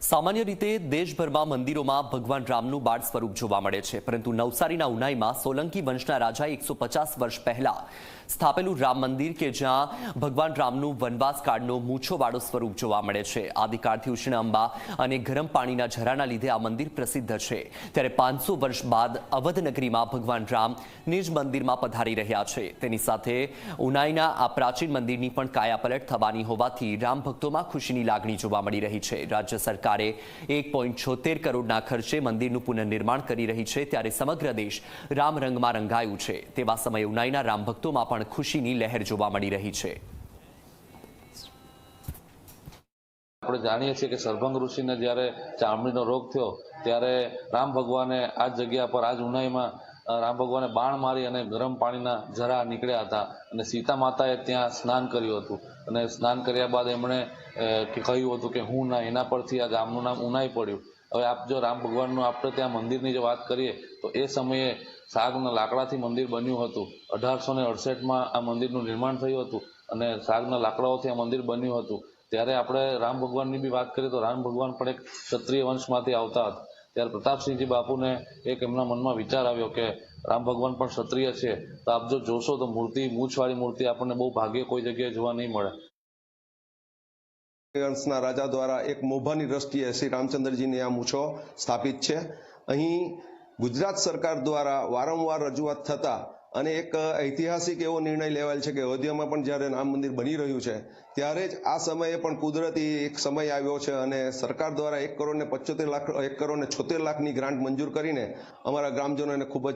સામાન્ય રીતે દેશભરમાં મંદિરોમાં ભગવાન રામનું બાળ સ્વરૂપ જોવા મળે છે, પરંતુ નવસારીના ઉનાઈમાં સોલંકી વંશના રાજાએ એકસો પચાસ વર્ષ પહેલા સ્થાપેલું રામ મંદિર કે જ્યાં ભગવાન રામનું વનવાસ કાળનો મૂછોવાળો સ્વરૂપ જોવા મળે છે. આદિકાળથી ઉષ્ણ અંબા અને ગરમ પાણીના ઝરાના લીધે આ મંદિર પ્રસિદ્ધ છે. ત્યારે પાંચસો વર્ષ બાદ અવધ નગરીમાં ભગવાન રામ નિજ મંદિરમાં પધારી રહ્યા છે. તેની સાથે ઉનાઈના આ પ્રાચીન મંદિરની પણ કાયાપલટ થવાની હોવાથી રામ ભક્તોમાં ખુશીની લાગણી જોવા મળી રહી છે. રાજ્ય સરકારે એક છોતેર કરોડના ખર્ચે મંદિરનું પુનઃનિર્માણ કરી રહી છે ત્યારે સમગ્ર દેશ રામ રંગમાં રંગાયું છે. તેવા સમયે ઉનાઈના રામ ભક્તોમાં પણ ખુશીની લહેર જોવા મળી રહી છે. આપણે જાણીએ છીએ કે સર્ભંગ ઋષિને જ્યારે ચામડીનો રોગ થયો, ત્યારે રામ ભગવાને આ જગ્યા પર, આજ ઉનાઈમાં રામ ભગવાને બાણ મારી અને ગરમ પાણીના જરા નીકળ્યા હતા અને સીતા માતાએ ત્યાં સ્નાન કર્યું હતું. અને સ્નાન કર્યા બાદ એમણે કહ્યું હતું કે હું ના, એના પરથી આ ગામનું નામ ઉનાઈ પડ્યું. હવે આપ જો રામ ભગવાનનું આપણે ત્યાં મંદિરની જો વાત કરીએ, તો એ સમયે સાગના લાકડાથી મંદિર બન્યું હતું. અઢારસો ને અડસઠમાં આ મંદિરનું નિર્માણ થયું હતું અને સાગના લાકડાઓથી આ મંદિર બન્યું હતું. ત્યારે આપણે રામ ભગવાનની બી વાત કરીએ તો રામ ભગવાન પણ એક ક્ષત્રિય વંશમાંથી આવતા હતા. ત્યારે પ્રતાપસિંહજી બાપુને એક એમના મનમાં વિચાર આવ્યો કે રામ ભગવાન પણ ક્ષત્રિય છે, તો આપ જો જોશો તો મૂર્તિ, મૂછવાળી મૂર્તિ આપણને બહુ ભાગ્ય કોઈ જગ્યાએ જોવા નહીં મળે. અંશના રાજા દ્વારા એક મોભાની દ્રષ્ટિએ શ્રી રામચંદ્રજીની આ મૂછો સ્થાપિત છે. અહીં ગુજરાત સરકાર દ્વારા વારંવાર રજૂઆત થતા અને એક ઐતિહાસિક એવો નિર્ણય લેવાયેલ છે કે અયોધ્યામાં પણ જ્યારે રામ મંદિર બની રહ્યું છે, ત્યારે જ આ સમયે પણ કુદરતી એક સમય આવ્યો છે અને સરકાર દ્વારા એક કરોડ ને પચોતેર લાખ, એક કરોડ ને છોતેર લાખની ગ્રાન્ટ મંજૂર કરીને અમારા ગ્રામજનોને ખૂબ જ